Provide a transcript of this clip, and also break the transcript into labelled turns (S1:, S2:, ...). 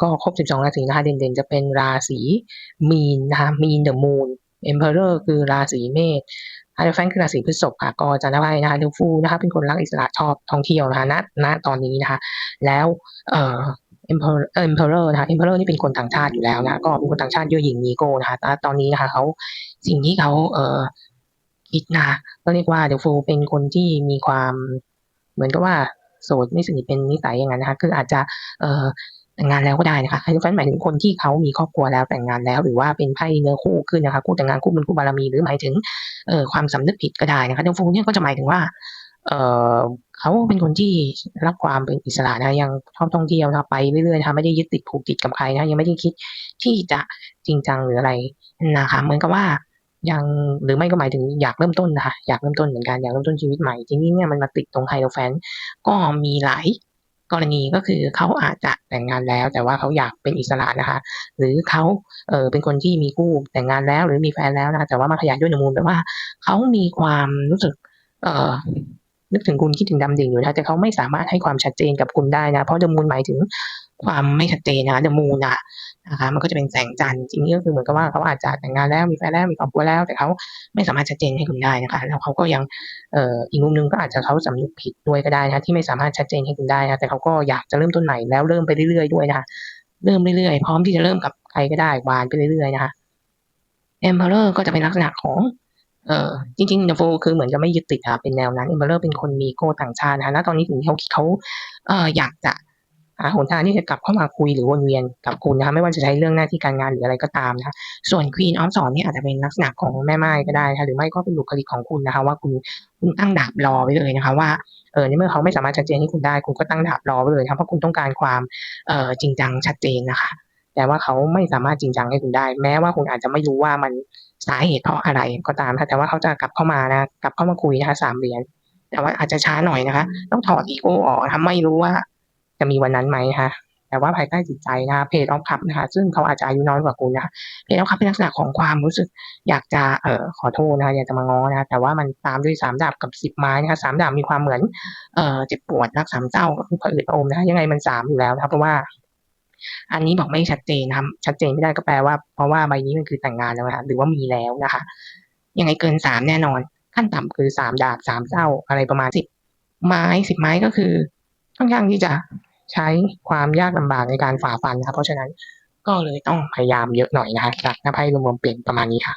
S1: ก็ครบ 12 ราศีนะคะ เด่นๆ จะเป็นราศีมีนนะคะ มีนเดอะมูนเอ็มเพอเรอร์คือราศีเมษไฮเดรแฟนคือราศีพฤษภค่ะก็จะนไพ่นะคะเดฟูนะคะเป็นคนรักอิสระชอบท่องเที่ยวนะคะณณตอนนี้นะคะ แล้วเอ่อเอ็มเพอเอ็มเพอเรอร์นะคะเอ็มเพอเรอร์นี่เป็นคนต่างชาติอยู่แล้วนะก็เป็นคนต่างชาติเย่อหยิ่งมีโก้นะคะตอนนี้นะคะเขาสิ่งที่เขาเอ่อคิดนะก็เรียกว่าเดฟูเป็นคนที่มีความเหมือนกับว่าโสดไม่สนิทเป็นนิสัยอย่างนั้นนะคะคืออาจจะเอ่อ แต่งงานแล้วก็ได้นะคะไฮโดรแฟนหมายถึงคนที่เขามีครอบครัวแล้วแต่งงานแล้ว หรือว่าเป็นไพ่เนื้อคู่ขึ้นนะคะคู่แต่งงานคู่บุญคู่บารมีหรือหมายถึงเอ่อความสำนึกผิดก็ได้นะคะเดฟูเนี่ยก็จะหมายถึงว่าเอ่อเขาเป็นคนที่รักความเป็นอิสระนะยังชอบท่องเที่ยวนะคะไปเรื่อยๆนะคะไม่ได้ยึดติดผูกติดกับใครนะยังไม่ได้คิดที่จะจริงจังหรืออะไรนะคะเหมือนกับว่ายังหรือไม่ก็หมายถึงอยากเริ่มต้นนะคะอยากเริ่มต้นเหมือนกันอยากเริ่มต้นชีวิตใหม่ทีนี้เนี่ยมันมาติดตรงไฮโดรแฟนก็มีหลาย กรณีก็คือเขาอาจจะแต่งงานแล้ว แต่ว่าเขาอยากเป็นอิสระนะคะ หรือเขาเออเป็นคนที่มีคู่แต่งงานแล้ว หรือมีแฟนแล้วนะคะแต่ว่ามาขยายด้วยเดอะมูนแปลว่าเขามีความรู้สึก เออ นึกถึงคุณคิดถึงดำดิ่งอยู่นะแต่เขาไม่สามารถให้ความชัดเจนกับคุณได้นะ เพราะเดมูนหมายถึงความไม่ชัดเจนนะเดมูนอะนะคะมันก็จะเป็นแสงจันทร์ทีนี้ก็คือเหมือนกับว่าเขาอาจจะแต่งงานแล้วมีแฟนแล้วมีครอบครัวแล้ว แต่เขาไม่สามารถชัดเจนให้คุณได้นะคะแล้วเขาก็ยังเอ่ออีกมุมหนึ่งก็อาจจะเขาสำนึกผิดด้วยก็ได้นะที่ไม่สามารถชัดเจนให้คุณได้นะแต่เขาก็อยากจะเริ่มต้นใหม่แล้วเริ่มไปเรื่อยๆด้วยนะคะเริ่มเรื่อยๆพร้อมที่จะเริ่มกับใครก็ได้วานไปเรื่อยๆนะคะ Emperor ก็จะเป็นลักษณะของ เออจริงๆ The Fool คือเหมือนจะไม่ยึดติดค่ะเป็นแนวนั้น Emperor เป็นคนมีโก้ต่างชาตินะคะณตอนนี้สิ่งเขาคิดเขาเอออยากจะหาหนทางที่จะกลับเข้ามาคุยหรือวนเวียนกับคุณนะคะไม่ว่าจะใช้เรื่องหน้าที่การงานหรืออะไรก็ตามนะคะส่วน Queen of Swords เนี่อาจจะเป็นลักษณะของแม่ไม่ก็ได้นะคะหรือไม่ก็เป็นบุคลิกของคุณนะคะ ว่าคุณคุณตั้งดาบรอไว้เลยนะคะว่าเออในเมื่อเขาไม่สามารถชัดเจนให้คุณได้ คุณก็ตั้งดาบรอไว้เลยค่ะเพราะคุณต้องการความเออจริงจังชัดเจนนะคะ แต่ว่าเขาไม่สามารถจริงจังให้คุณได้ แม้ว่าคุณอาจจะไม่รู้ว่ามันสาเหตุเพราะอะไรก็ตามค่ะแต่ว่าเขาจะกลับเข้ามานะกลับเข้ามาคุยนะคะ3เหรียญแต่ว่าอาจจะช้าหน่อยนะคะ ต้องถอดอีโกออกนะคะไม่รู้ว่าจะมีวันนั้นไหมคะแต่ว่าภายใต้จิตใจนะคะ Page of Cups นะคะ ซึ่งเขาอาจจะอายุน้อยกว่าคุณนะคะ Page of Cups เป็นลักษณะของความรู้สึกอยากจะเอ่อขอโทษนะคะอยากจะมาง้อนะคะแต่ว่ามันตามด้วย3ดาบกับ10ไม้นะคะ3ดาบมีความเหมือนเอ่อเจ็บปวดรักสามเศร้าก็คือผะอืดอมนะคะยังไงมัน3อยู่แล้วนะคะเพราะว่า อันนี้บอกไม่ชัดเจนนะคะชัดเจนไม่ได้ก็แปลว่า เพราะว่าใบนี้มันคือแต่งงานแล้วนะคะหรือว่ามีแล้วนะคะ ยังไงเกินสามแน่นอน ขั้นต่ำคือสามดาบสามเจ้าอะไรประมาณสิบไม้สิบไม้ก็คือค่อนข้างที่จะใช้ความยากลำบากในการฝ่าฟันนะคะเพราะฉะนั้นก็เลยต้องพยายามเยอะหน่อยนะคะจากหน้าไพ่รวมๆเปลี่ยนประมาณนี้ค่ะ